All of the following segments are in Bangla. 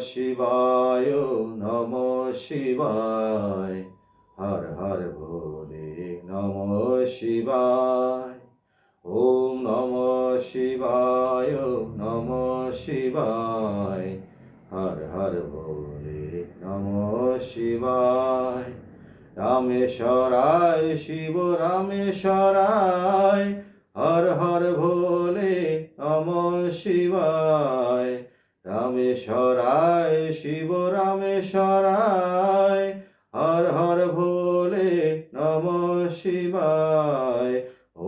শিবায় নম শিবায়। হর হর ভোলে নম শিবায়। ওম নম শিবায় নম শিবায়। হর হর ভোলে নম শিবায়। রামেশ্বরায় শিব, রামেশ্বরায় রামেশ্বরায় হর হর ভোলে নম শিবায়,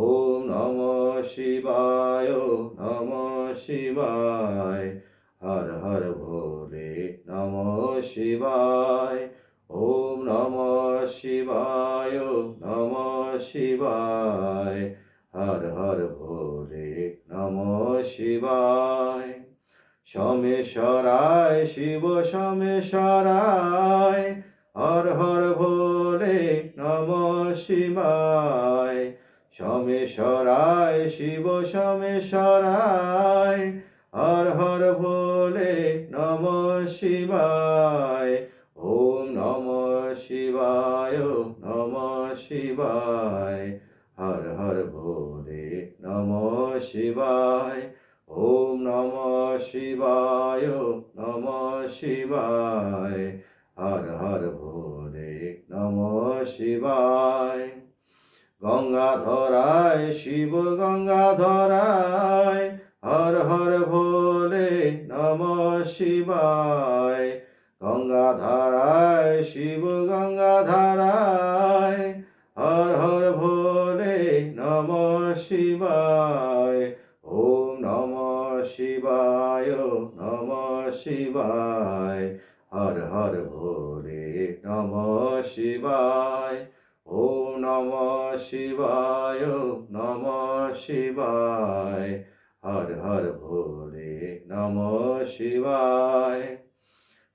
ওম নম শিবায় নম শিবায়, হর হর ভোলে নম শিবায়, ওম নম শিবায় নম শিবায়, হর হর ভোলে নম শিবায়। সমেশ্বরায় শিব সমেশ্বরায় হর হর ভোলে নম শিবায়। সমেশ্বরায় শিব সমেশ্বরায় হর হর ভোলে নম শিবায়। ওম নম শিবায় নম শিবায়, হর হর ভোলে নম শিবায়। নম শিবায় নম শিবায়। হর হর ভোলে নম শিবায়। গঙ্গাধরায় শিব গঙ্গাধরায়, হর হর ভোলে নম শিবায়। গঙ্গাধারায় শিব গঙ্গাধারায়, হর হর ভোলে নম শিবায়। শিবায়। হর হর ভোলে নম শিবায়। ওম নম শিবায় নম শিবায়। হর হর ভোলে নম শিবায়।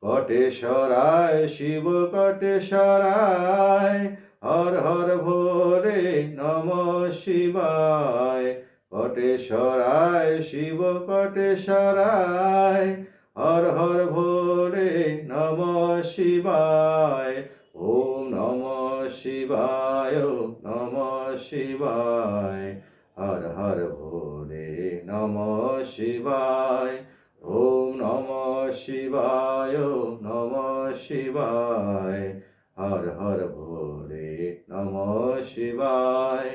কটেশ্বরায়, শিব কটেশ্বরায়। হর হর ভোলে নম শিবায়। কটেশ্বরায়, শিব কটেশ্বরায়। হর হর ভোলে নম শিবায়, ওম নম শিবায় নম শিবায়। হর হর ভোলে নম শিবায়, ওম নম শিবায় নম শিবায়। হর হর ভোলে নম শিবায়।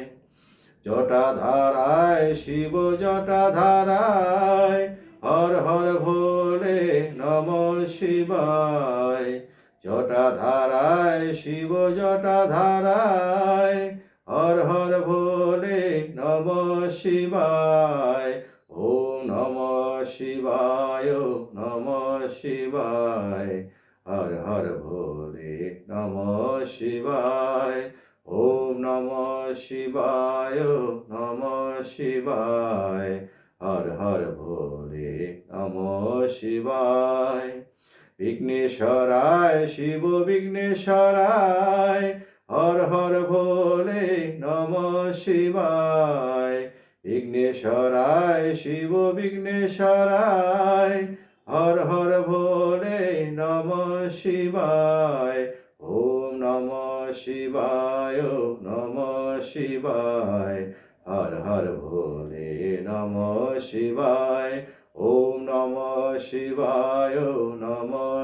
জটাধারায়, শিব জটাধারায়, হর হর ভোলে শিবায়, জটাধারায়, শিব জটাধারায়, হর হর ভোলে নম শিবায়, ওম নম শিবায় নম শিবায়, হর হর ভোলে নম শিবায়, ওম নম শিবায় নম শিবায়, হর হর ভোলে নম শিবায়। বিঘ্নেশ্বরায়, শিব বিঘ্নেশ্বরায়, হর হর ভোলে নম শিবায়। বিঘ্নেশ্বরায়, শিব বিঘ্নেশ্বরায়, হর হর ভোলে নম শিবায়। ওম নম শিবায় নম শিবায়, হর হর ভোলে নম শিবায়।